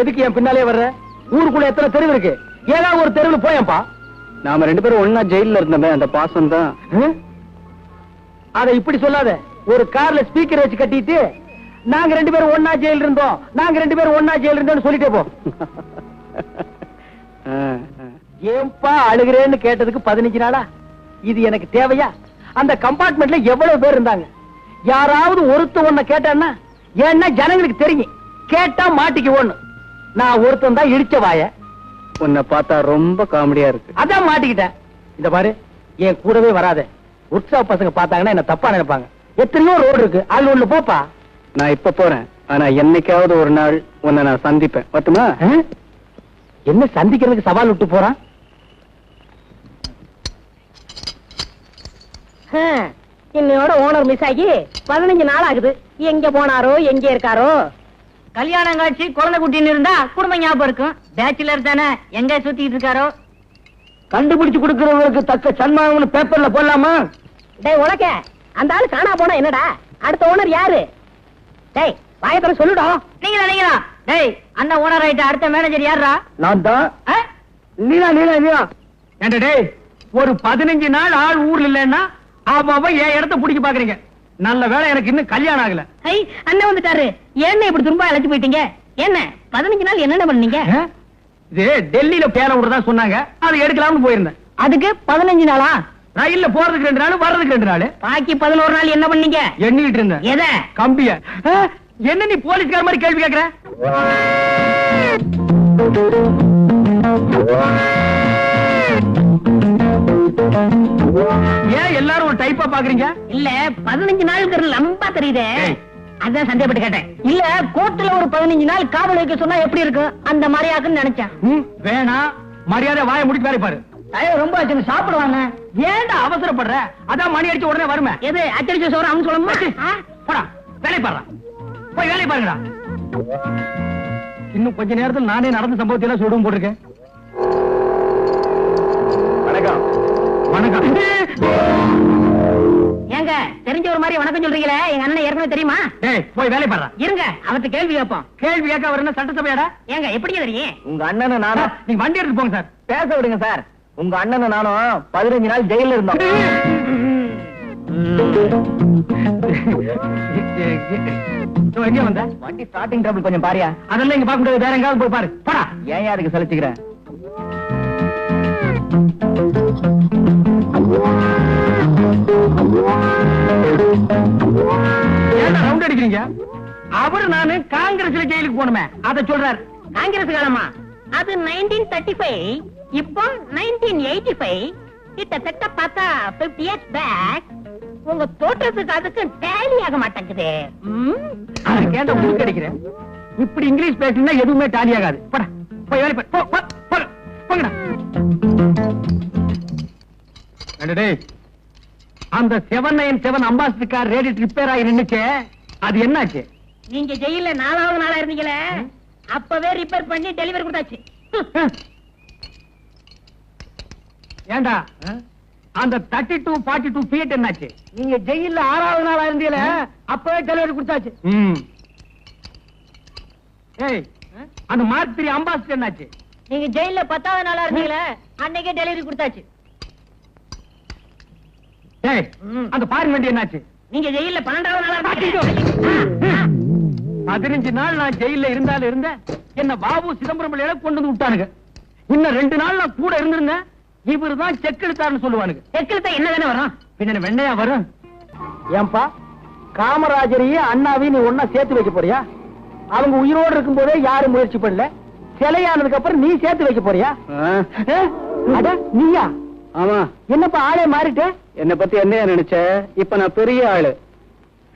எதுக்கு என் பின்னாலே வர்ற? ஊருக்குள்ள எத்தனை தெருவு இருக்கு? ஏதாவது ஒரு தெருவில் போயேன்பா. நாம ரெண்டு பேரும் ஒண்ணா ஜெயில்ல இருந்தோமே அந்த பாசம் தான்? அத இப்படி சொல்லாத. ஒரு கார்ல ஸ்பீக்கர் வச்சு கட்டிட்டு நாங்க ரெண்டு பேரும் ஒன்னா ஜெயில் இருந்தோம் நாங்க ரெண்டு பேரும் ஒன்னா ஜெயில் இருந்தோம்னு சொல்லிட்டே போ. ஏன்பா அழுகிறேன்னு கேட்டதுக்கு பதினஞ்சு நாளா? இது எனக்கு தேவையா? அந்த கம்பார்ட்மெண்ட்ல எவ்வளவு பேர் இருந்தாங்க? யாராவது ஒருத்த ஒன்ன கேட்டான்னா ஏன்னா ஜனங்களுக்கு தெரியும். கேட்டா மாட்டிக்கு ஒண்ணு நான் ஒருத்தன் தான் இடிச்ச வாய. உன்னை பார்த்தா ரொம்ப காமெடியா இருக்கு. அதான் மாட்டிக்கிட்டேன். இந்த பாரு என் கூடவே வராத. உற்சாக பசங்க பார்த்தாங்கன்னா என்ன தப்பா நினைப்பாங்க. எத்தனையோ ரோடு இருக்கு. அதுல ஒண்ணு போப்பா. நான் இப்ப போறேன். ஆனா என்னைக்காவது ஒரு நாள் உன்னை நான் சந்திப்பேன். பத்துமா? என்ன சந்திக்கிறதுக்கு சவால் விட்டு போறான்? இன்னையோட ஓனர் மிஸ் ஆகி பதினஞ்சு நாள் ஆகுது. எங்க போனாரோ எங்க இருக்காரோ? கல்யாணம் காட்சி குழந்தை குட்டின்னு இருந்தா குடும்பம் ஞாபகம் இருக்கும். பேச்சுலர் தானே? எங்க சுத்திட்டு இருக்காரோ? கண்டுபிடிச்சு கொடுக்கறவங்களுக்கு தக்க சன்மானம்னு பேப்பர்ல போடலாமா? டேய் உனக்க. அந்த ஆளு காணா போனா என்னடா? அடுத்த ஓனர் யாரு? டேய் வாயத்தர சொல்லுடா. நீங்களா நீங்களா? டேய் அண்ணன் ஓனர் ஆயிட்ட அடுத்த மேனேஜர் யாரா நான் தான். நீலா நீலா நீலா. ஏண்டா டேய் ஒரு பதினஞ்சு நாள் ஆள் ஊர்ல இல்லைன்னா அவன் அவன் என் இடத்த பிடிக்க பாக்குறீங்க? நல்ல வேளை எனக்கு இன்னும் கல்யாணம் ஆகல. ஐ அண்ணன் வந்துட்டாரு. என்ன இப்படி திரும்ப அழைச்சு போயிட்டீங்க? என்ன பதினஞ்சு நாள் என்னென்ன பண்ணீங்க? இது டெல்லியில பேர விடுறதா சொன்னாங்க. அதை எடுக்கலாம்னு போயிருந்தேன். அதுக்கு பதினஞ்சு நாளா? ரயில்ல போறதுக்கு ரெண்டு நாள் வர்றதுக்கு ரெண்டு நாள். பாக்கி பதினோரு நாள் என்ன பண்ணீங்க? எண்ணிட்டு இருந்தேன். எதை? கம்பிய? என்ன நீ போலீஸ்கார மாதிரி கேள்வி கேக்குற? ஏன் எல்லாரும் ஒரு டைப்பா பாக்குறீங்க? இல்ல பதினஞ்சு நாளுக்கு லம்பா தெரியுதே. அதான் சந்தேகப்பட்டு கேட்டேன். இல்ல கோர்ட்ல ஒரு பதினஞ்சு நாள் காவல் வைக்க சொன்னா எப்படி இருக்கும்? அந்த மாதிரி ஆகுன்னு நினைச்சேன். ம், வேணாம் மரியாதை வாயை முடிச்சு வேலை பாரு. ரொம்ப ஆச்சு சாப்பிடுவாங்க. ஏன்டா அவசரப்படுற? அதான் மணி அடிச்ச உடனே வருமே. எது அச்சடிச்ச சோறு அவன் சொல்லணுமா? ஆ? போடா வேலை பாடுறா. போய் வேலை பாருங்கடா. இன்னும் கொஞ்ச நேரத்தில் நானே நடந்த சம்பவத்தை எல்லாம் சொல்லுவோம் போட்டிருக்கேன். வணக்கம். ஏங்க தெரிஞ்ச ஒரு மாதிரி வணக்கம் சொல்றீங்களே? எங்க அண்ணன் ஏற்கனவே தெரியுமா? போய் வேலை பாடுறா இருங்க அவர்ட்ட கேள்வி கேட்போம். கேள்வி கேட்க வரணும் சட்டசபையாடா? ஏங்க எப்படி தெரியும்? உங்க அண்ணனை நானும் நீங்க வண்டி எடுத்து போங்க சார். பேச விடுங்க சார். உங்க அண்ணனை நானும் பதினஞ்சு நாள் ஜெயில இருந்தோம். எங்க வந்த? வண்டி ஸ்டார்டிங் டபுள் கொஞ்சம் பாரியா. அதெல்லாம் இங்க பார்க்க முடியாது. வேற எங்காவது போய் பாரு. போடா. ஏன் அதுக்கு சலிச்சுக்கிறேன் அவரு நானு காங்கிரஸ்ல ஜெயிலுக்கு போகணுமே. அத சொல்றாரு. காங்கிரஸ் காலமா அது 1935 இப்போ 1985 கிட்டத்தட்ட பார்த்தா 50 இயர்ஸ் பேக் உங்க தோற்றத்துக்கு அதுக்கு டேலி ஆக மாட்டேங்குது. ஏன்டா மூக்கு அடிக்கிறேன். இப்படி இங்கிலீஷ் பேசினா எதுவுமே டாலி ஆகாது. போடா போய் வேலை. போ போங்கடா. அந்த seven nine seven Ambassador car radiator repair ஆகி நின்னுச்சே. அது என்னாச்சு? நீங்க ஜெயில நாலாவது நாளா இருந்தீங்களே? அப்பவே ரிப்பேர் பண்ணி டெலிவரி கொடுத்தாச்சு. ஏண்டா? அந்த thirty two forty two feet என்னாச்சு? நீங்க ஜெயில ஆறாவது நாளா இருந்தீல அப்பவே டெலிவரி கொடுத்தாச்சு. ஏய் அந்த மார்க் த்ரீ அம்பாசிடர் என்னாச்சு? நீங்க ஜெயில பத்தாவது நாளா இருந்தீங்களே? அன்னைக்கே டெலிவரி கொடுத்தாச்சு. ஏய் அந்த ஃபாரின் வண்டி என்னாச்சு? நீங்க ஜெயில பன்னெண்டாவது நாளா இருந்தீங்களே? பதினஞ்சு நாள் நான் ஜெயில இருந்தாலும் இருந்தேன் என்ன பாபு சிதம்பரம் பிள்ளையில கொண்டு வந்து விட்டானுங்க. இன்னும் ரெண்டு நாள் நான் கூட இருந்திருந்தேன். இவரு தான் செக் எடுத்தாருன்னு சொல்லுவானுங்க. செக்கில் என்ன தானே வரும்? பின்ன வெண்ணையா வரும். ஏன்பா காமராஜரையும் அண்ணாவையும் நீ ஒன்னா சேர்த்து வைக்க போறியா? அவங்க உயிரோடு இருக்கும் போதே யாரும் முயற்சி பண்ணல. சிலையானதுக்கு அப்புறம் நீ சேர்த்து வைக்க போறியா? அட நீயா? ஆமா. என்னப்பா ஆளே மாறிட்டு? என்ன பத்தி என்ன நினைச்ச? இப்ப நான் பெரிய ஆளு.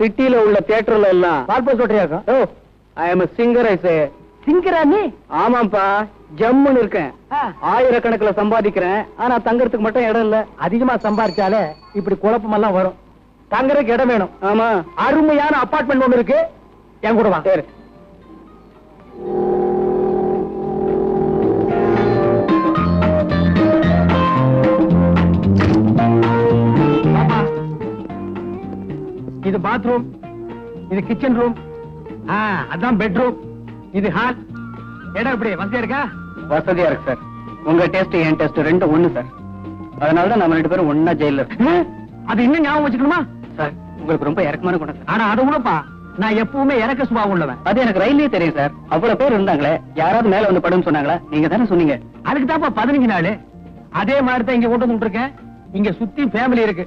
சிட்டில உள்ள தியேட்டர்ல எல்லாம் பால்போஸ் சொல்றியாக்கும் ஓ ஐ எம் சிங்கர் ஐ சே சிங்கரா நீ ஆமாப்பா ஜம்முன்னு இருக்கேன். ஆயிரக்கணக்குல சம்பாதிக்கிறேன். ஆனா தங்கறதுக்கு மட்டும் இடம் இல்ல. அதிகமா சம்பாரிச்சாலே இப்படி குழப்பமெல்லாம் வரும். தங்குறதுக்கு இடம் வேணும். ஆமா. அருமையான அபார்ட்மெண்ட் ஒண்ணு இருக்கு. என் கூட வா. சரி. இது பாத்ரூம் இது கிச்சன் ரூம் அதான் பெட்ரூம் இது ஹால் இடம் எப்படி வசதியா இருக்கா? வசதியா இருக்கு சார் உங்க டெஸ்ட் என் டெஸ்ட் ரெண்டும் ஒண்ணு சார் அதனால தான் நம்ம ரெண்டு பேரும் ஒண்ணா ஜெயில இருக்கோம். ஆ, அது இன்னும் ஞாபகம் வச்சுக்கணுமா? சார் உங்களுக்கு ரொம்ப இறக்கமான குணம் சார் ஆனா அது கூடப்பா நான் எப்பவுமே இறக்க சுபாவம் உள்ளவன். அது எனக்கு ரயிலே தெரியும் சார் அவ்வளவு பேர் இருந்தாங்களே யாராவது மேல வந்து படுன்னு சொன்னாங்களா? நீங்க தானே சொன்னீங்க. அதுக்கு தான்ப்பா பதினஞ்சு நாள். அதே மாதிரி தான் இங்க வந்து இருக்கேன் இங்க சுத்தி ஃபேமிலி இருக்கு.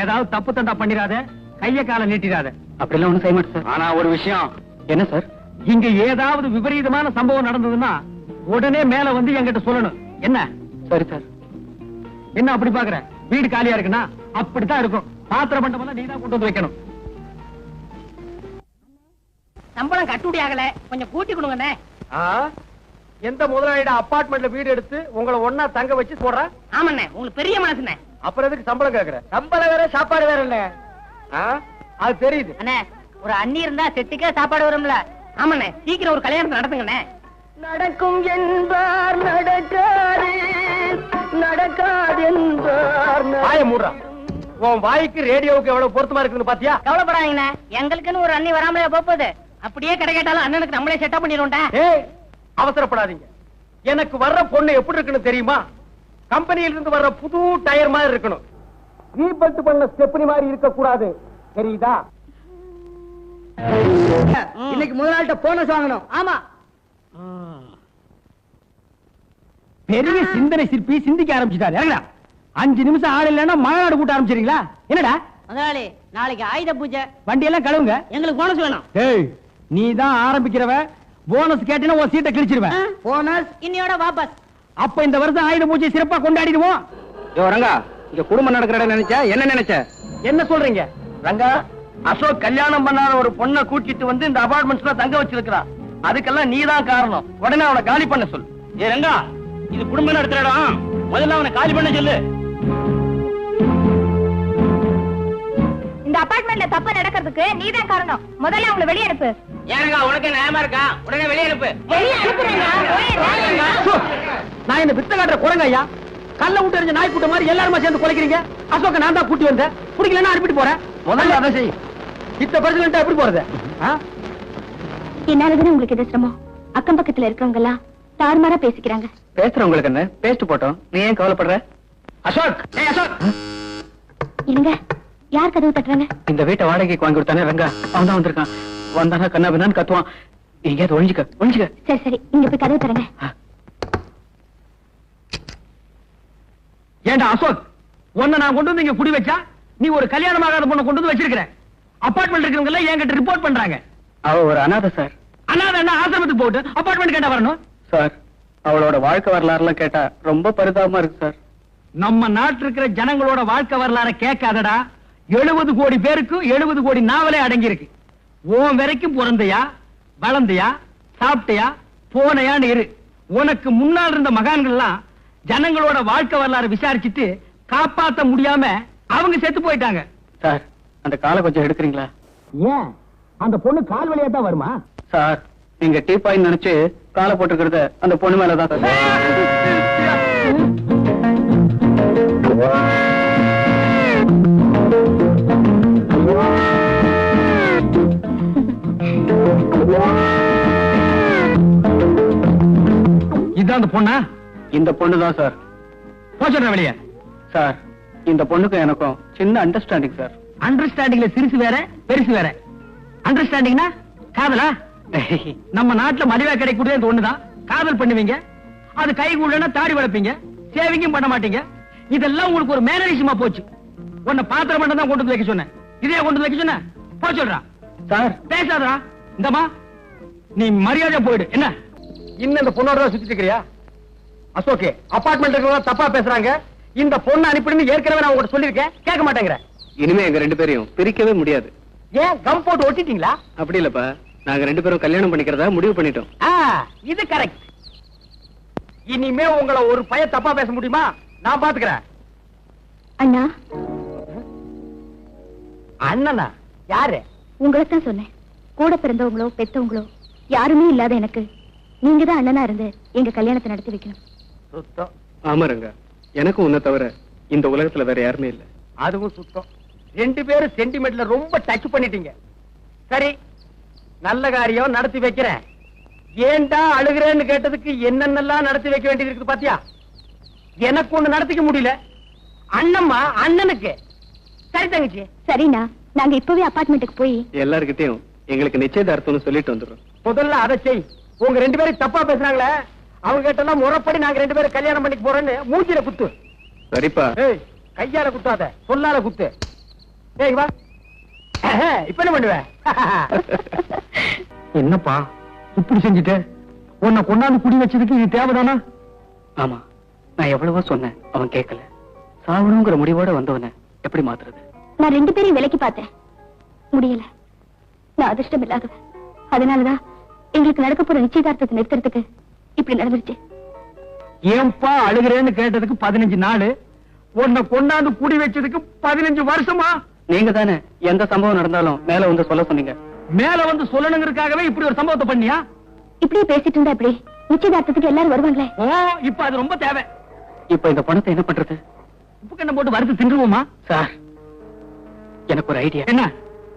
ஏதாவது தப்பு தண்டா பண்ணிடாத. கைய கால நீட்டிடாத. அப்படிலாம் ஒண்ணும் செய்ய மாட்டேன் சார். ஆனா ஒரு விஷயம். என்ன சார்? இங்க ஏதாவது விபரீதமான சம்பவம் நடந்ததுன்னா உடனே மேல வந்து என்கிட்ட சொல்லணும். என்ன? சரி சார். என்ன அப்படி பாக்குற? வீடு காலியா இருக்குன்னா அப்படித்தான் இருக்கும். பாத்திர பண்டமெல்லாம் நீ தான் கொண்டு வந்து வைக்கணும். சம்பளம் கட்டுப்படி ஆகல. கொஞ்சம் கூட்டி கொடுங்கண்ணே. எந்த முதலாளிட அபார்ட்மெண்ட்ல வீடு எடுத்து உங்களை ஒன்னா தங்க வச்சு போடுற? ஆமாண்ணே உங்களுக்கு பெரிய மனசுண்ணே. அப்புறம் எதுக்கு சம்பளம் கேக்குற? சம்பளம் வேற சாப்பாடு வேற இல்ல. அது தெரியுது. அண்ணே ஒரு அண்ணி இருந்தா செட்டுக்கே சாப்பாடு வரும்ல. ஆமாண்ணே சீக்கிரம் ஒரு கல்யாணத்தை நடத்துங்கண்ணே நடக்கும் என்பார் நடக்காது. நடக்காது என்பார் வாய மூடுறா. உன் வாய்க்கு ரேடியோவுக்கு எவ்வளவு பொருத்தமா இருக்குன்னு பாத்தியா? கவலைப்படாதீங்கண்ணே. எங்களுக்குன்னு ஒரு அண்ணி வராமலே போகுது அப்படியே கடை கேட்டாலும் அண்ணனுக்கு நம்மளே செட்டப் பண்ணிடுவோம்டா. ஏய் அவசரப்படாதீங்க. எனக்கு வர்ற பொண்ணு எப்படி இருக்குன்னு தெரியுமா? கம்பெனியில இருந்து வர்ற புது டயர் மாதிரி இருக்கணும். ரீபல்ட் பண்ண ஸ்டெப்னி மாதிரி இருக்க கூடாது தெரியுதா இன்னைக்கு முதலாளிட்ட போனஸ் வாங்கணும். ஆமா. பெரிய சிந்தனை சிற்பி சிந்திக்க ஆரம்பிச்சுட்டாரு. இறங்கடா. அஞ்சு நிமிஷம் ஆள் இல்லைன்னா மாநாடு கூட்ட ஆரம்பிச்சிருங்களா என்னடா? முதலாளி நாளைக்கு ஆயுத பூஜை. வண்டி எல்லாம் கழுவுங்க. எங்களுக்கு போனஸ் வேணும். ஏய் நீ தான் ஆரம்பிக்கிறவ போனஸ் கேட்டீங்கன்னா உன் சீட்டை கிழிச்சிருவேன் போனஸ் இன்னையோட வாபஸ். அப்ப இந்த வருஷம் ஆயுத பூஜை சிறப்பா கொண்டாடிடுவோம். ரங்கா இங்க குடும்பம் நடக்கிற இடம் நினைச்சா என்ன நினைச்ச? என்ன சொல்றீங்க? ரங்கா அசோக் கல்யாணம் பண்ணாத ஒரு பொண்ணை கூட்டிட்டு வந்து இந்த அபார்ட்மெண்ட்ஸ்ல தங்க வச்சிருக்கிறான் அதுக்கெல்லாம் நீதான் காரணம். உடனே அவனை காலி பண்ண சொல்லு. ஏ ரங்கா இது குடும்பம் நடத்துற இடம். முதல்ல அவனை காலி பண்ண சொல்லு. இந்த அபார்ட்மெண்ட்ல தப்பு நடக்கிறதுக்கு நீதான் காரணம். முதல்ல அவங்களை வெளியே அனுப்பு. ஏனுங்க உனக்கு நியாயமா இருக்கா? உடனே வெளியே அனுப்பு. வெளியே அனுப்புறேங்க சு, நான் என்ன வித்த காட்டுற குரங்க ஐயா? கல்ல விட்டு எறிஞ்ச நாய் கூட்ட மாதிரி எல்லாருமா சேர்ந்து குலைக்கிறீங்க? அசோக்க நான் தான் கூட்டி வந்தேன். பிடிக்கலன்னா அனுப்பிட்டு போறேன். முதல்ல அதை செய். இத்த பிரச்சனை எப்படி போறது? என்னாலதானே உங்களுக்கு இது சிரமம்? அக்கம் பக்கத்துல இருக்கவங்க எல்லாம் தாறுமாறா பேசிக்கிறாங்க. பேசுறவங்களுக்கு என்ன? பேஸ்ட் போட்டோம். நீ ஏன் கவலைப்படுற? அசோக்! ஏய் அசோக்! இருங்க. யார் கதவு தட்டுறாங்க? இந்த வீட்டை வாடகைக்கு வாங்கி கொடுத்தானே ரங்கா? அவன் தான் வந்திருக்கான். வந்தானா கண்ணா கத்துவான். எங்கேயாவது ஒழிஞ்சுக்க ஒழிஞ்சுக்க சரி சரி. இங்க போய் கதவு தரங்க ஏண்டா அசோக் உன்னை நான் கொண்டு வந்து இங்க குடி வச்சா நீ ஒரு கல்யாணம் ஆகாத பொண்ணை கொண்டு வந்து வச்சிருக்கிற அபார்ட்மெண்ட் இருக்கிறவங்க எல்லாம் என்கிட்ட ரிப்போர்ட் பண்றாங்க? அவ ஒரு அனாதை சார். அண்ணா என்ன ஆசிரமத்துக்கு போட்டு அபார்ட்மெண்ட் கேட்டா வரணும்? சார் அவளோட வாழ்க்கை வரலாறுலாம் கேட்டா ரொம்ப பரிதாபமா இருக்கு சார். நம்ம நாட்டு இருக்கிற ஜனங்களோட வாழ்க்கை வரலாற கேட்காதடா. எழுபது கோடி பேருக்கு எழுபது கோடி நாவலே அடங்கி இருக்கு உன் வரைக்கும் பிறந்தையா வளர்ந்தையா சாப்பிட்டையா போனையான்னு இரு. உனக்கு முன்னால் இருந்த மகான்கள்லாம் ஜனங்களோட வாழ்க்கை வரலாறு விசாரிச்சுட்டு காப்பாத்த முடியாம அவங்க செத்து போயிட்டாங்க. சார் அந்த காலை கொஞ்சம் எடுக்கிறீங்களா? ஏன்? அந்த பொண்ணு கால் வழியா தான் வருமா? சார் நீங்க டீ பாயின்னு நினைச்சு காலை போட்டுக்கிறது அந்த பொண்ணு மேலதான் சார் இதுதான் அந்த பொண்ணா? இந்த பொண்ணு தான் சார் போச்சுடுற வெளியே. சார் இந்த பொண்ணுக்கும் எனக்கும் சின்ன அண்டர்ஸ்டாண்டிங் சார் அண்டர்ஸ்டாண்டிங்ல சிறுசு வேற பெருசு வேற. அண்டர்ஸ்டாண்டிங்னா காதலா? நம்ம நாட்டுல மலிவா கிடைக்கக்கூடிய இந்த ஒண்ணுதான். காதல் பண்ணுவீங்க. அது கை கூடனா தாடி வளர்ப்பீங்க. சேவிங்கும் பண்ண மாட்டீங்க. இதெல்லாம் உங்களுக்கு ஒரு மேனரிசமா போச்சு. உன்னை பாத்திரம் மட்டும் தான் கொண்டு வந்து வைக்க சொன்னேன். இதே கொண்டு வைக்க சொன்ன போ சொல்றா. சார் பேசாதடா. இந்தமா நீ மரியாதை போயிடு. என்ன? இன்னும் இந்த பொண்ணோட சுத்திட்டு இருக்கிறியா? அசோகே அபார்ட்மெண்ட் இருக்கிறவங்க தப்பா பேசுறாங்க. இந்த பொண்ணை அனுப்பிடுன்னு ஏற்கனவே நான் உங்ககிட்ட சொல்லியிருக்கேன். கேட்க மாட்டேங்கிற. இனிமே எங்க ரெண்டு பேரையும் பிரிக்கவே முடியாது. ஏன் கம் போட்டு ஒட்டிட்டீங்களா? அப்படி இல்லப்பா. நாங்க ரெண்டு பேரும் கல்யாணம் பண்ணிக்கிறதா முடிவு பண்ணிட்டோம். ஆ, இது கரெக்ட் இனிமே உங்களை ஒரு பைய தப்பா பேச முடியுமா? நான் பாத்துக்கிறேன். அண்ணா. அண்ணனா? யாரு? உங்களைத்தான் சொன்னேன். கூட பிறந்தவங்களோ பெத்தவங்களோ யாருமே இல்லாத எனக்கு. நீங்க தான் அண்ணனா இருந்து எங்க கல்யாணத்தை நடத்தி வைக்கணும். சுத்தம். ஆமா ரங்கா எனக்கும் உன்னை தவிர இந்த உலகத்துல வேற யாருமே இல்ல. அதுவும் சுத்தம். ரெண்டு பேரும் சென்டிமெண்ட்ல ரொம்ப டச் பண்ணிட்டீங்க. சரி நல்ல காரியம் நடத்தி வைக்கிறேன். ஏன்டா அழுகிறேன்னு கேட்டதுக்கு என்னென்னலாம் நடத்தி வைக்க வேண்டியது இருக்குது பாத்தியா? எனக்கு ஒண்ணு நடத்திக்க முடியல. அண்ணம்மா அண்ணனுக்கு. சரி தங்கச்சி. சரிண்ணா நாங்க இப்பவே அபார்ட்மெண்ட்டுக்கு போய் எல்லார்கிட்டயும் எங்களுக்கு நிச்சயதார்த்தம்னு சொல்லிட்டு வந்துடுறோம். முதல்ல அதை செய். உங்க ரெண்டு பேரும் தப்பா பேசுறாங்களே. அவங்க கிட்ட எல்லாம் முறைப்படி நாங்க ரெண்டு பேரும் கல்யாணம் பண்ணிக்க போறோன்னு மூஞ்சில குத்து. சரிப்பா. ஏய் கையால குத்தாத சொல்லால குத்து. ஏய் வா. இப்ப என்ன பண்ணுவ? என்னப்பா இப்படி செஞ்சுட்ட? உன்னை கொண்டாந்து குடி வச்சதுக்கு இது தேவைதானா? ஆமா நான் எவ்வளவோ சொன்னேன் அவன் கேட்கல. சாவணுங்கிற முடிவோட வந்தவன எப்படி மாத்துறது? நான் ரெண்டு பேரையும் விலைக்கு பார்த்தேன். முடியல. நான் அதிர்ஷ்டம் இல்லாதவன் அதனாலதான் எங்களுக்கு நடக்க போற நிச்சயதார்த்தத்தை நிறுத்துறதுக்கு இப்படி நடந்துருச்சு. ஏன்பா அழுகிறேன்னு கேட்டதுக்கு பதினஞ்சு நாள்? உன்னை கொண்டாந்து குடி வச்சதுக்கு பதினஞ்சு வருஷமா? நீங்க தானே எந்த சம்பவம் நடந்தாலும் மேல வந்து சொல்ல சொன்னீங்க. மேல வந்து சொல்லணுங்கிறதுக்காகவே இப்படி ஒரு சம்பவத்தை பண்ணியா? இப்படியே பேசிட்டு இருந்தா எப்படி? நிச்சயதார்த்தத்துக்கு எல்லாரும் வருவாங்களே? ஓ இப்ப அது ரொம்ப தேவை. இப்ப இந்த பணத்தை என்ன பண்றது? உப்பு கண்ணை போட்டு வறுத்து தின்றுவோமா? சார் எனக்கு ஒரு ஐடியா. என்ன?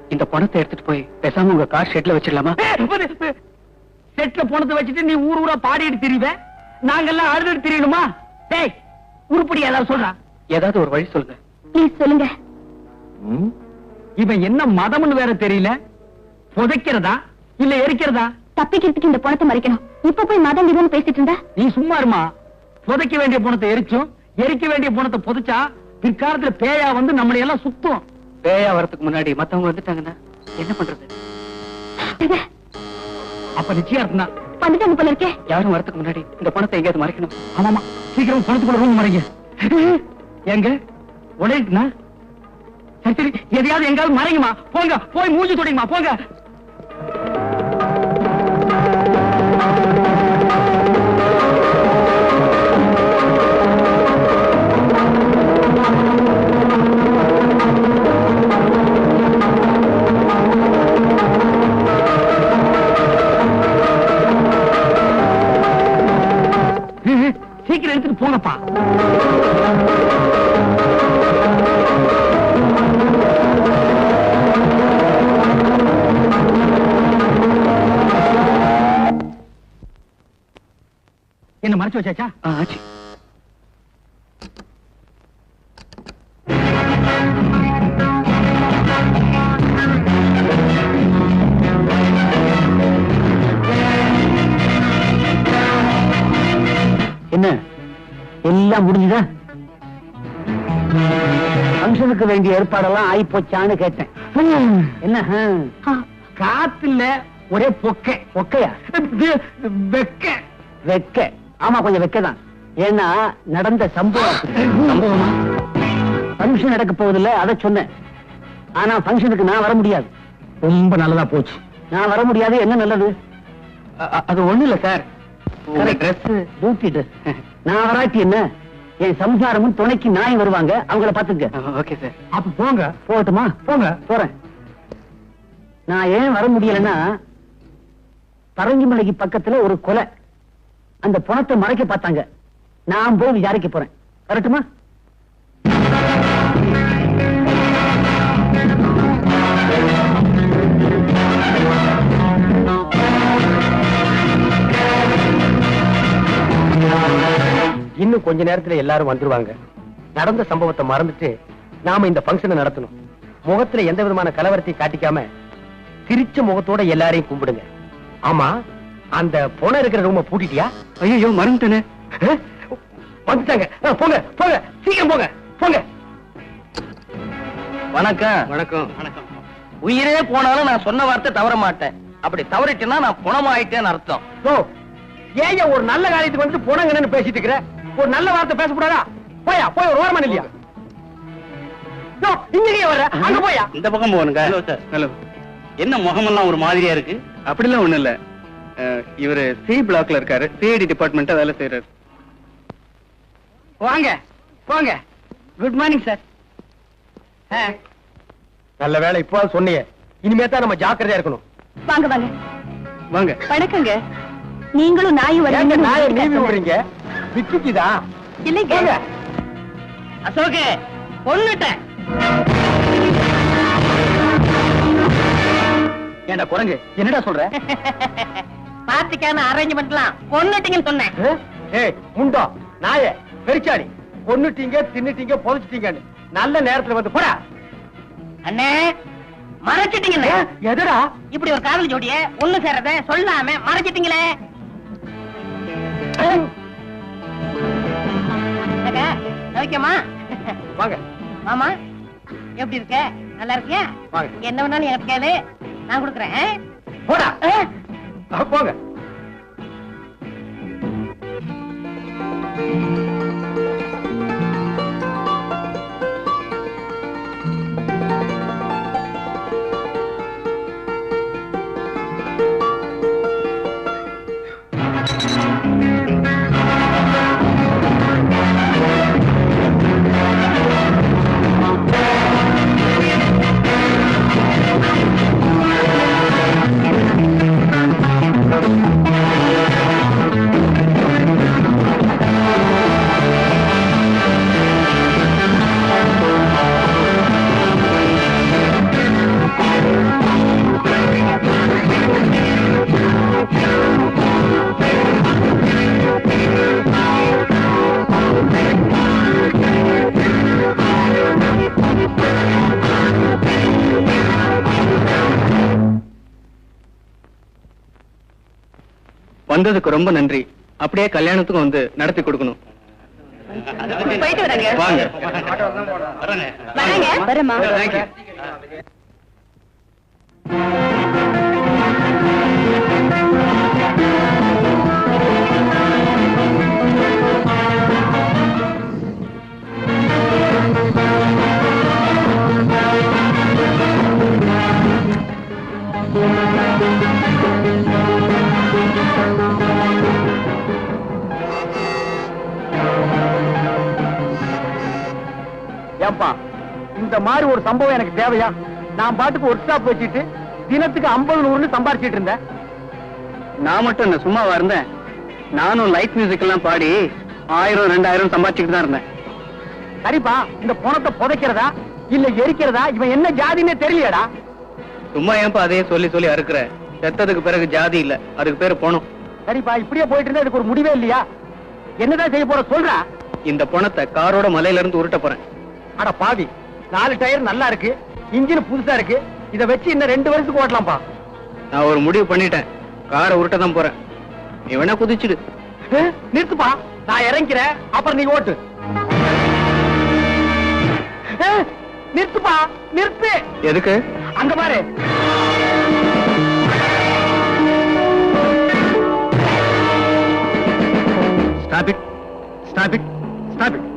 இந்த பணத்தை எடுத்துட்டு போய் பேசாம உங்க கார் ஷெட்ல வச்சிடலாமா? செட்ல போனதை வச்சுட்டு நீ ஊர் ஊரா பாடிட்டு திரிவ? நாங்கெல்லாம் அழுதுட்டு திரியணுமா? டேய் உருப்படி ஏதாவது சொல்றா? ஏதாவது ஒரு வழி சொல்லுங்க. ப்ளீஸ் சொல்லுங்க. இவன் என்ன மதம்னு வேற தெரியல? புதைக்கிறதா? இல்ல எரிக்கிறதா? தப்பிக்கிறதுக்கு இந்த பணத்தை மறைக்கணும். இப்ப போய் மதம் இதுன்னு பேசிட்டு இருந்தா? நீ சும்மா இருமா? புதைக்க வேண்டிய பணத்தை எரிச்சும். எரிக்க வேண்டிய பணத்தை புதைச்சா பிற்காலத்துல பேயா வந்து நம்மளை எல்லாம் சுத்தும். பேயா வரதுக்கு முன்னாடி மத்தவங்க வந்துட்டாங்கன்னா என்ன பண்றது? அப்ப நிச்சயம் தான் வந்துட்டாங்க போல இருக்கே? யாரும் வரதுக்கு முன்னாடி இந்த பணத்தை எங்கேயாவது மறைக்கணும். ஆமாமா சீக்கிரம் பணத்துக்குள்ள ரூம் மறைங்க. எங்க? உடையுதுனா சரி சரி எதையாவது எங்காவது மறைங்கம்மா. போங்க போய் மூஞ்சி தொடைங்கம்மா போங்க. என்ன? எல்லாம் முடிஞ்சுதா? ஃபங்க்ஷனுக்கு வேண்டிய ஏற்பாடெல்லாம் ஆயி போச்சான்னு கேட்டேன். என்ன? ஆ? ஆ, காத்து இல்ல ஒரே பொக்கை. பொக்கையா? வெக்க. வெக்க. ஆமா கொஞ்சம் வெக்கதான் ஏன்னா நடந்த சம்பவம். ஃபங்க்ஷன் நடக்க போவதில்ல அத சொன்னேன். ஆனா ஃபங்க்ஷனுக்கு நான் வர முடியாது. ரொம்ப நல்லதா போச்சு. நான் வர முடியாது என்ன நல்லது? அது ஒண்ணு இல்ல சார். உங்க ட்ரெஸ் டியூட்டி ட்ரெஸ் நான் வராட்டி என்ன? என் சம்சாரமும் துணைக்கு நாய் வருவாங்க அவங்கள பாத்துக்க ஓகே சார் அப்ப போங்க. போகட்டுமா? போங்க. போறேன். நான் ஏன் வர முடியலன்னா பரங்கிமலைக்கு பக்கத்துல ஒரு கொலை. அந்த பணத்தை மறைக்க பார்த்தாங்க. நான் போய் விசாரிக்க போறேன். வரட்டுமா? இன்னும் கொஞ்ச நேரத்துல எல்லாரும் வந்துருவாங்க. நடந்த சம்பவத்தை மறந்துட்டு நாம இந்த ஃபங்க்ஷனை நடத்தணும். முகத்துல எந்த விதமான கலவரத்தையும் காட்டிக்காம சிரிச்ச முகத்தோட எல்லாரையும் கும்பிடுங்க. ஆமா அந்த பொண இருக்கிற ரூம பூட்டிட்டியா? ஐயோ மறந்துட்டேனே? வந்துட்டாங்க. போங்க போங்க சீக்கிரம் போங்க போங்க. வணக்கம். வணக்கம். வணக்கம். உயிரே போனாலும் நான் சொன்ன வார்த்தை தவற மாட்டேன். அப்படி தவறிட்டேன்னா நான் குணமாயிட்டேன்னு அர்த்தம். ஏன் ஒரு நல்ல காரியத்துக்கு வந்து போனங்கன்னு பேசிட்டு இருக்கிற? ஒரு நல்ல வார்த்தை பேசக்கூடாதா? போயா போய் ஒரு ஓரமான இல்லையா இங்கேயே வர்ற. அங்க போயா? இந்த பக்கம் போகணுங்க. ஹலோ சார் ஹலோ என்ன முகமெல்லாம் ஒரு மாதிரியா இருக்கு? அப்படிலாம் ஒண்ணு இல்ல. இவரு சி பிளாக்ல இருக்காரு. சிஐடி டிபார்ட்மெண்ட் வேலை செய்யறாரு வாங்க போங்க. குட் மார்னிங் சார் நல்ல வேலை இப்போ சொன்னீங்க இனிமே தான் நம்ம ஜாக்கிரதையா இருக்கணும். வாங்க வாங்க. வாங்க. வணக்கங்க. நீங்களும் நாயும் ஏங்க நாயை நீவி விடுறீங்க? விக்கிக்குதா இல்லைங்க. போங்க. அசோகே கொன்னுட்டேன். ஏண்டா குரங்கு என்னடா சொல்ற? பார்ட்டிக்கான அரேஞ்ச்மெண்ட்லாம் கொன்னுட்டீங்கன்னு சொன்னேன்? ஏய் முண்டோ நாயே பெருச்சாடி கொன்னுட்டீங்க தின்னுட்டீங்க புதைச்சிட்டீங்கன்னு. நல்ல நேரத்துல வந்து போடா. அண்ணே மறைச்சிட்டீங்கண்ணே ஏ, எதுடா? இப்படி ஒரு காதல் ஜோடிய ஒண்ணு சேரத சொல்லாம மறைச்சிட்டீங்களே. சௌக்கியமா வாங்க. மாமா எப்படி இருக்க? நல்லா இருக்கியா. என்ன வேணாலும் எனக்கு கேளு. நான் கொடுக்குறேன்? போடா. போங்க. வந்ததுக்கு ரொம்ப நன்றி. அப்படியே கல்யாணத்துக்கும் வந்து நடத்தி கொடுக்கணும். போயிட்டு வரேங்க. வாங்க. வரேங்க. வரமா ஏன்பா இந்த மாதிரி ஒரு சம்பவம் எனக்கு தேவையா? நான் பாட்டுக்கு ஒர்க் ஷாப் வச்சுட்டு தினத்துக்கு ஐம்பது நூறுன்னு சம்பாரிச்சிட்டு இருந்தேன். நான் மட்டும் என்ன சும்மாவா இருந்தேன். நானும் லைட் மியூசிக் எல்லாம் பாடி ஆயிரம் ரெண்டாயிரம் சம்பாதிச்சுட்டு தான் இருந்தேன். சரிப்பா இந்த பணத்தை புதைக்கிறதா இல்ல எரிக்கிறதா இவன் என்ன ஜாதின்னே தெரியலடா சும்மா ஏன்பா அதையே சொல்லி சொல்லி அறுக்குற. செத்ததுக்கு பிறகு ஜாதி இல்ல அதுக்கு பேரு பணம். சரிப்பா இப்படியே போயிட்டு இருந்தா இதுக்கு ஒரு முடிவே இல்லையா? என்னதான் செய்ய போற சொல்றா? இந்த பணத்தை காரோட மலையில இருந்து உருட்ட போறேன். அட பாவி நாலு டயர் நல்லா இருக்கு இன்ஜின் புதுசா இருக்கு இத வச்சு இன்னும் ரெண்டு வருஷத்துக்கு ஓட்டலாம்ப்பா நான் ஒரு முடிவு பண்ணிட்டேன். காரை உருட்ட தான் போறேன். நீ வேணா குதிச்சிடு. நிறுத்துப்பா நான் இறங்கிறேன் அப்புறம் நீ ஓட்டு. நிறுத்துப்பா நிறுத்து. எதுக்கு? அங்க பாரு. Stop it stop it stop it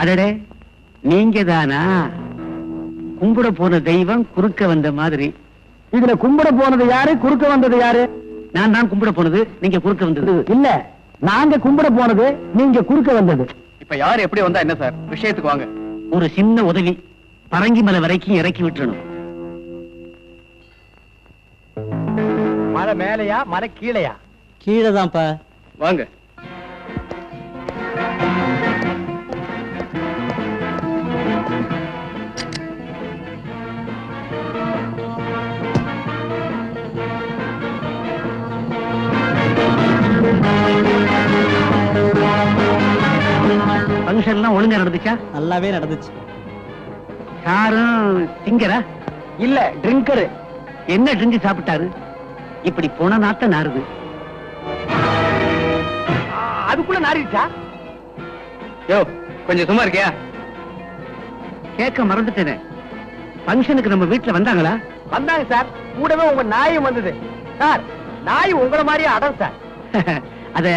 அடடே நீங்க தானா கும்பிட போன தெய்வம் குறுக்க வந்த மாதிரி. இதுல கும்பிட போனது யாரு? குறுக்க வந்தது யாரு? நான் தான் கும்பிட போனது நீங்க குறுக்க வந்தது. இல்ல நாங்க கும்பிட போனது நீங்க குறுக்க வந்தது. இப்ப யார் எப்படி வந்தா என்ன சார்? விஷயத்துக்கு வாங்க. ஒரு சின்ன உதவி. பரங்கி மலை வரைக்கும் இறக்கி விட்டுறணும். மலை மேலையா மலை கீழையா? கீழே தான்ப்பா வாங்க. ஃபங்க்ஷன் எல்லாம் ஒழுங்கா நடந்துச்சா? நல்லாவே நடந்துச்சு. யாரும் சிங்கரா? இல்ல ட்ரிங்கரு என்ன ட்ரிங்க் சாப்பிட்டாரு? இப்படி போன நாத்த நாறுது அதுக்குள்ள நாரிடுச்சா யோ கொஞ்சம் சும்மா இருக்கியா? கேட்க மறந்துட்டேனே. ஃபங்க்ஷனுக்கு நம்ம வீட்டுல வந்தாங்களா? வந்தாங்க சார். கூடவே உங்க நாயும் வந்தது. சார் நாய் உங்கள மாதிரியே அடம் சார். அத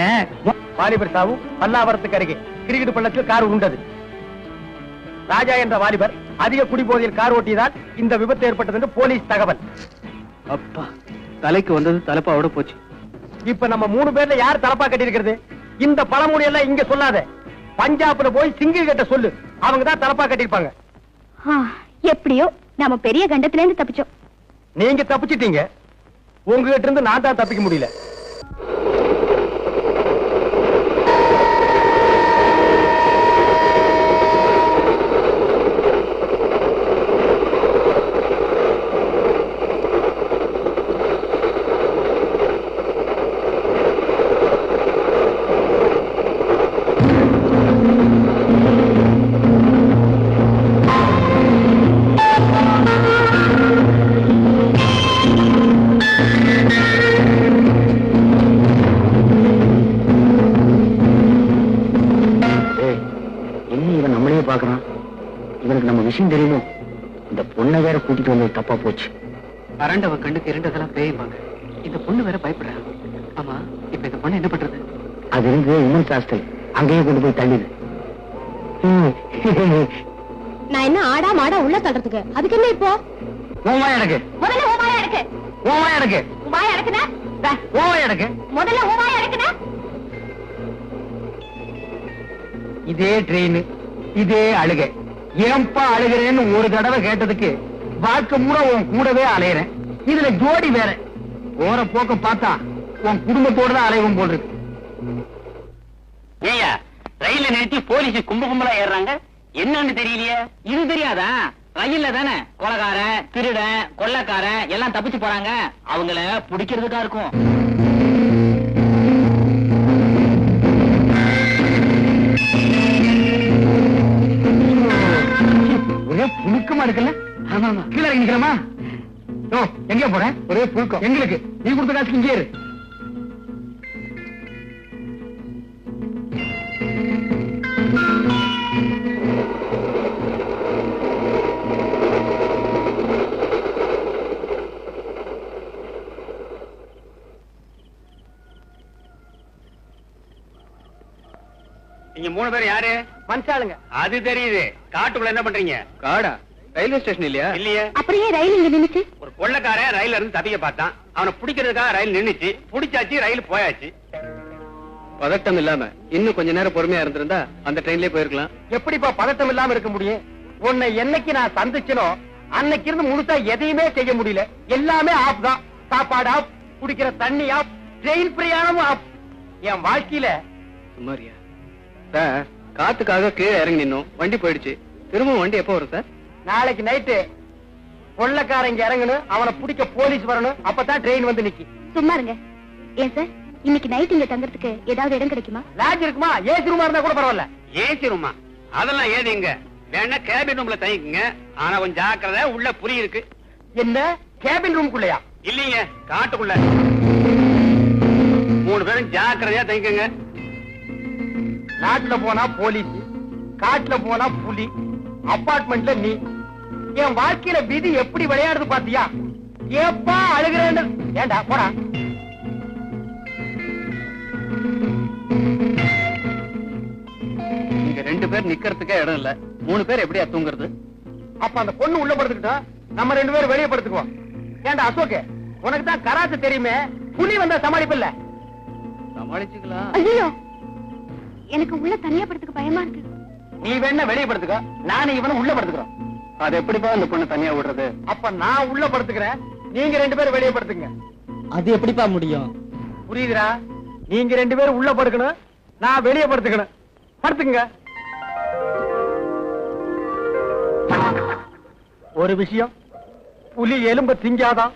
வாலிபர் சாவு பல்லாவரத்துக்கு அருகே. கிரிக்கெட் பள்ளத்தில் கார் உண்டது ராஜா என்ற வாலிபர் அதிக குடிபோதையில் கார் ஓட்டியதால் இந்த விபத்து ஏற்பட்டது என்று போலீஸ் தகவல். அப்பா தலைக்கு வந்தது தலைப்பாவோட போச்சு. இப்ப நம்ம மூணு பேர்ல யார் தலப்பா கட்டி இருக்கிறது இந்த பழமொழி எல்லாம் இங்க சொல்லாத. பஞ்சாப்ல போய் சிங்கிள் கிட்ட சொல்லு. அவங்க தான் தலப்பா கட்டிருப்பாங்க எப்படியோ நாம பெரிய கண்டத்துல இருந்து தப்பிச்சோம். நீங்க தப்பிச்சிட்டீங்க. உங்ககிட்ட இருந்து நான் தான் தப்பிக்க முடியல. அங்கேயே கொண்டு போய் தள்ளிடு. நான் என்ன ஆடா மாடா உள்ள தள்ளுறதுக்கு? அதுக்கு என்ன இப்போ? ஓமா எனக்கு முதல்ல உபாயா இருக்கு ஓமா எனக்கு உபாயா இருக்குனா ஓமா எனக்கு முதல்ல உபாயா இருக்குனா இதே ட்ரெயின் இதே அழுகை. ஏன்பா அழுகிறேன்னு ஒரு தடவை கேட்டதுக்கு வாழ்க்கை மூட உன் கூடவே அலையறேன். இதுல ஜோடி வேற. போற போக்க பார்த்தா உன் குடும்பத்தோட தான் அலைவும் போல் இருக்கு. ஏயா ரயில நிறுத்தி போலீஸ் கும்ப கும்பலா ஏறுறாங்க. என்னன்னு தெரியலையே. இது தெரியாதா? ரயில்ல தானே. கொலகார திருடன் கொள்ளக்கார எல்லாம் தப்பிச்சு போறாங்க. அவங்கள பிடிக்கிறதுக்கா இருக்கும். ஒரே புழுக்கமா இருக்குல்ல? ஆமா கீழே நிக்கிறமா ஓ எங்க போற? ஒரே புழுக்கம். எங்களுக்கு. நீ கொடுத்த காசுக்கு இங்கே இரு. நீங்க மூணு பேர் யாரு? மனுஷாளுங்க. அது தெரியுது. காட்டுக்குள்ள என்ன பண்றீங்க? காடா ரயில்வே ஸ்டேஷன் இல்லையா? இல்லையே. அப்படியே ரயில் இங்க நின்னுச்சு? ஒரு கொள்ளக்காரன் ரயில்ல இருந்து தப்பிக்க பார்த்தான். அவனை பிடிக்கிறதுக்காக ரயில் நின்னுச்சு. பிடிச்சாச்சு ரயில் போயாச்சு. பதட்டம் இல்லாம இன்னும் கொஞ்ச நேரம் பொறுமையா இருந்திருந்தா அந்த ட்ரெயின்லயே போயிருக்கலாம். எப்படிப்பா பதட்டம் இல்லாம இருக்க முடியும்? உன்னை என்னைக்கு நான் சந்திச்சனோ அன்னைக்கு இருந்து முழுசா எதையுமே செய்ய முடியல. எல்லாமே ஆப் தான். சாப்பாடு ஆப் குடிக்கிற தண்ணி ஆப் ட்ரெயின் பிரயாணமும் ஆப் என் வாழ்க்கையில சுமாரியா சார் காத்துக்காக கீழே இறங்கி நின்னோம். வண்டி போயிடுச்சு. திரும்ப வண்டி எப்போ வரும் சார்? நாளைக்கு நைட்டு. கொள்ளக்காரன் இங்க இறங்கணும் அவனை பிடிக்க போலீஸ் வரணும் அப்பதான் ட்ரெயின் வந்து நிக்கி சும்மா இருங்க. ஏன் சார் இன்னைக்கு நைட் இங்க தங்கறதுக்கு ஏதாவது இடம் கிடைக்குமா? லாட்ஜ் இருக்குமா? ஏசி ரூமா இருந்தா கூட பரவாயில்ல. ஏசி ரூமா அதெல்லாம் ஏதிங்க வேணா கேபின் ரூம்ல தங்கிக்குங்க. ஆனா கொஞ்சம் ஜாக்கிரதை உள்ள புலி இருக்கு. என்ன? கேபின் ரூம்குள்ளயா இல்லீங்க காட்டுக்குள்ள. மூணு பேரும் ஜாக்கிரதையா தங்கிக்கங்க. நாட்டுல போனா போலீஸ் காட்டுல போனா புலி அபார்ட்மெண்ட்ல நீ. என் வாழ்க்கையில விதி எப்படி விளையாடுது பாத்தியா? ஏப்பா அழுகிறேன்னு. ஏண்டா போடா. இங்க ரெண்டு பேர் நிக்கிறதுக்கே இடம் இல்ல. மூணு பேர் எப்படியா தூங்குறது? அப்ப அந்த பொண்ணு உள்ள படுத்துக்கிட்டோம் நம்ம ரெண்டு பேரும் வெளியே படுத்துக்குவோம். ஏண்டா அசோக் உனக்கு தான் கராத்து தெரியுமே? புலி வந்தா சமாளிப்பில்ல? சமாளிச்சுக்கலாம். ஐயோ எனக்கு உள்ள தனியா படுத்துக்க பயமா இருக்கு. நீ வேணா வெளியே படுத்துக்கோ. நானும் இவனும் உள்ள படுத்துக்கிறோம். அது எப்படிப்பா அந்த பொண்ணு தனியா விடுறது? அப்ப நான் உள்ள படுத்துக்கிறேன். நீங்க ரெண்டு பேரும் வெளியே படுத்துங்க. அது எப்படிப்பா முடியும்? புரியுதுடா? நீங்க ரெண்டு பேரும் உள்ள படுக்கணும். நான் வெளியே படுத்துக்கணும். படுத்துங்க. ஒரு விஷயம் புலி எலும்ப திங்காதான்.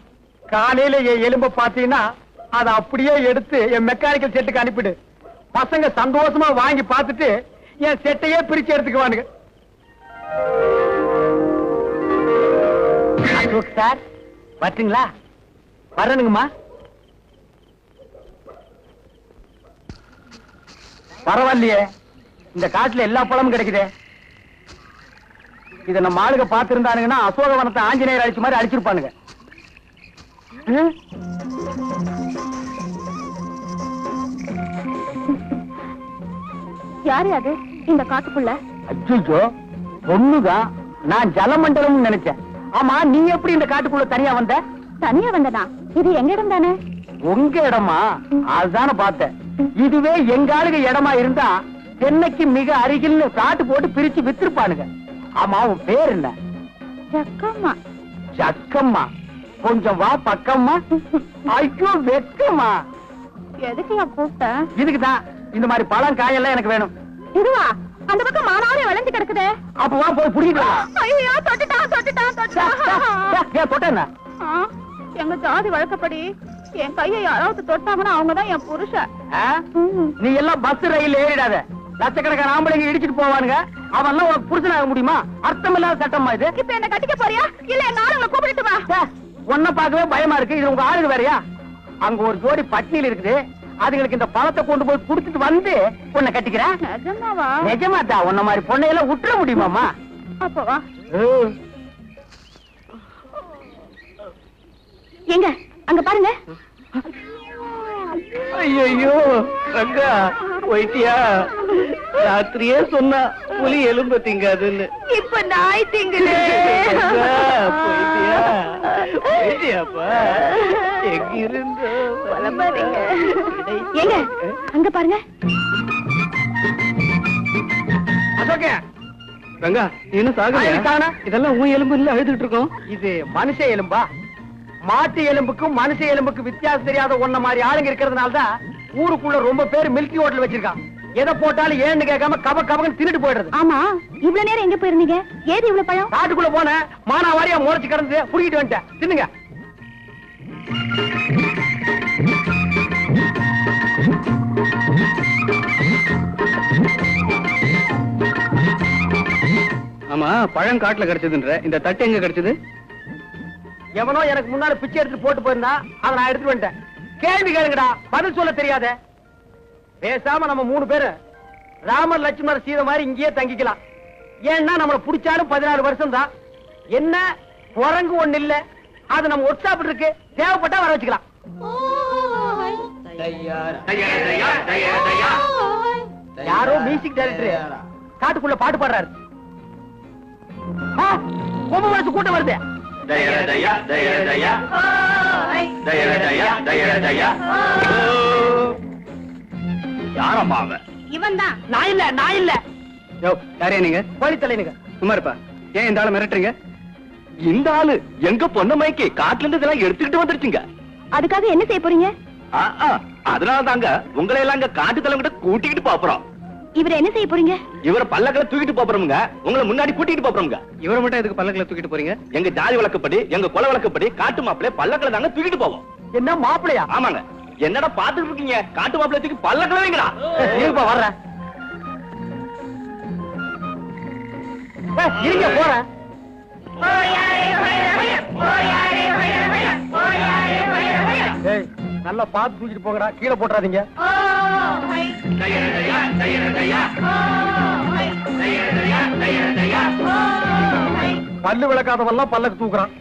காலையில என் எலும்ப பாத்தீங்கன்னா அதை அப்படியே எடுத்து என் மெக்கானிக்கல் செட்டுக்கு அனுப்பிடு. பசங்க சந்தோஷமா வாங்கி பார்த்துட்டு என் செட்டையே பிரிச்சு எடுத்துக்குவானுங்க. அசோக் சார் வரட்டுங்களா? வரணுங்கம்மா. பரவாயில்லையே. இந்த காட்டுல எல்லா பழமும் கிடைக்குதே. இத நம்ம ஆளுங்க பாத்திருந்தானுங்கன்னா அசோகவனத்தை ஆஞ்சநேயர் அழிச்ச மாதிரி அழிச்சிருப்பானுங்க யாரு அது? இந்த காட்டுக்குள்ள? அச்சோ பொண்ணுதான் நான் ஜலமண்டலம் நினைச்சேன். ஆமா நீ எப்படி இந்த காட்டுக்குள்ள தனியா வந்த? தனியா வந்தனா? இது எங்க இடம் தானே? உங்க இடமா? அதுதானே பார்த்தேன். இதுவே எங்க ஆளுங்க இடமா இருந்தா சென்னைக்கு மிக அருகில்னு காட்டு போட்டு பிரிச்சு வித்திருப்பானுங்க. ஆமா உன் பேர் என்ன? ஜக்கம்மா. ஜக்கம்மா. கொஞ்சம் வா பக்கம்மா. ஐயோ வெக்கம்மா. எதுக்கு நான் கூப்பிட்டேன்? இதுக்குதான். இந்த மாதிரி பழம் காயெல்லாம் எனக்கு வேணும். இதுவா? அந்த பக்கம் மானாவே விளைஞ்சு கிடக்குதே. அப்ப வா போய் பிடிக்கலாம் ஐயோ தொட்டுட்டான் தொட்டுட்டான் தொட்டுட்டான் ஏன் தொட்ட என்ன ஆ, எங்க ஜாதி வழக்கப்படி என் கையை யாராவது தொட்டாங்கன்னா அவங்கதான் என் புருஷன்? நீ எல்லாம் பஸ் ரயில் ஏறிடாத. லட்சக்கணக்கான ஆம்பளைங்க இடிச்சிட்டு போவானுங்க. அவன் எல்லாம் உனக்கு புருஷனாக முடியுமா? அர்த்தம் இல்லாத சட்டமா இது. இப்ப என்ன கட்டிக்க போறியா? இல்ல என் ஆளுங்களை கூப்பிட்டு வா. ச்சே, உன்னை பார்க்கவே பயமா இருக்கு. இது உங்க ஆளுங்க வேறயா? அங்க ஒரு ஜோடி பட்னியில் இருக்குது. அதுங்களுக்கு இந்த பழத்தை கொண்டு போய் குடுத்துட்டு வந்து உன்னை கட்டிக்கிறேன். நிஜமாவா? நிஜமாத்தா உன்ன மாதிரி பொண்ணையெல்லாம் விட்டுற முடியுமாமா எங்க? அங்க பாருங்க. ஐயோ ரங்கா போயிட்டியா ராத்திரியே சொன்னா புலி எலும்ப திங்காதுன்னு. இப்ப நாய் திங்களே ரங்கா, போயிட்டியா போயிட்டியாப்பா அங்க பாருங்க. ரங்கா சாகலையா காணா? இதெல்லாம் உன் எலும்பு இல்ல அழுதுட்டு இருக்கோம். இது மனுஷ எலும்பா? மாட்டு எலும்புக்கும் மனுஷ எலும்புக்கும் வித்தியாசம் தெரியாத ஒன்ன மாதிரி ஆளுங்க இருக்கிறதுனால தான் ஊருக்குள்ள ரொம்ப பேர் மில்கி ஹோட்டல் வச்சிருக்கான் எதை போட்டாலும் ஏன்னு கேட்காம கப கபன்னு தின்னுட்டு போயிடுறது. ஆமா இவ்வளவு நேரம் எங்க போயிருந்தீங்க? ஏது இவ்வளவு பழம்? காட்டுக்குள்ள போன மானாவாரியா முறைச்சு கிடந்து புடிக்கிட்டு வந்துட்டேன். தின்னுங்க. ஆமா பழம் காட்டுல கிடைச்சதுன்ற. இந்த தட்டு எங்க கிடைச்சது? எவனோ எனக்கு முன்னால பிச்சை எடுத்து போட்டு போயிருந்தா அதை நான் எடுத்துட்டு வந்துட்டேன். கேள்வி கேளுங்கடா பதில் சொல்ல தெரியாத. பேசாம நம்ம மூணு பேரு ராமர் லட்சுமணர் சீதை மாதிரி இங்கேயே தங்கிக்கலாம். ஏன்னா நம்மள புடிச்சாலும் பதினாறு வருஷம் தான் என்ன? குரங்கு ஒண்ணு இல்ல. அது நம்ம ஒர்க் ஷாப் இருக்கு. தேவைப்பட்டா வர வச்சுக்கலாம். யாரோ மியூசிக் டைரக்டர் காட்டுக்குள்ள பாட்டு பாடுறாரு. ஆ, கொம்பு மனசு கூட்டம் வருது. யாரம்மா அவன் இவன் தான் நான் இல்ல நான் இல்ல. யோ யாரே நீங்க? கோழித்தலைனுங்க சும்மா இருப்பா. ஏன் இந்த ஆளை மிரட்டுறீங்க? இந்த ஆளு எங்க பொண்ணு மைக்கு காட்டுல இருந்து இதெல்லாம் எடுத்துக்கிட்டு வந்துருச்சுங்க. அதுக்காக என்ன செய்ய போறீங்க? அதனால தாங்க உங்களை எல்லாம் காட்டு தலைவங்கிட்ட கூட்டிக்கிட்டு போறோம். இவரை என்ன செய்ய போறீங்க? இவரை பல்லக்கில தூக்கிட்டு போறோமுங்க. உங்களை முன்னாடி கூட்டிட்டு போறோமுங்க. இவரை மட்டும் எதுக்கு பல்லக்கில தூக்கிட்டு போறீங்க? எங்க ஜாதி வழக்கப்படி எங்க கொலை வழக்கப்படி காட்டு மாப்பிளை பல்லக்கில தாங்க தூக்கிட்டு போவோம். என்ன மாப்பிளையா ஆமாங்க. என்னடா பாத்துட்டு இருக்கீங்க? காட்டு மாப்பிளை தூக்கி பல்லக்கில வைங்களா இருப்பா வர்றேன். ஏய், இருங்க போறேன். ஏய், நல்லா பார்த்து தூக்கிட்டு போங்கடா. கீழே போட்டுறாதீங்க. பல்லு விளக்காதவெல்லாம் பல்லக்கு தூக்குறான்.